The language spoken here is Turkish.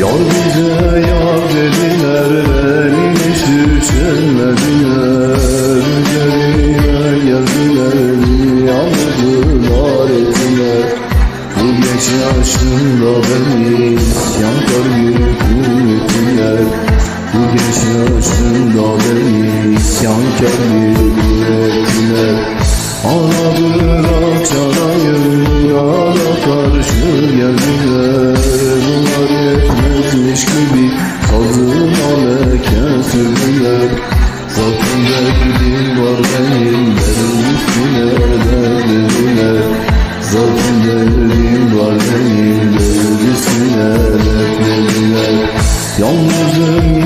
Yar bize yar dediler Elini sürçenlediler Üzerine geldiler Yalvardılar ettiler. Bu geç yaşımda beni Yankar gibi kuvvettiler Bu geç yaşımda beni Yankar gibi kuvvettiler Ağladılar çarayı Yana karşı geldiler. Kazımalı kesildiler Zaten derdin var benim Benim üstüne derdiler Zaten derdin var benim Benim üstüne derdiler Yalnızım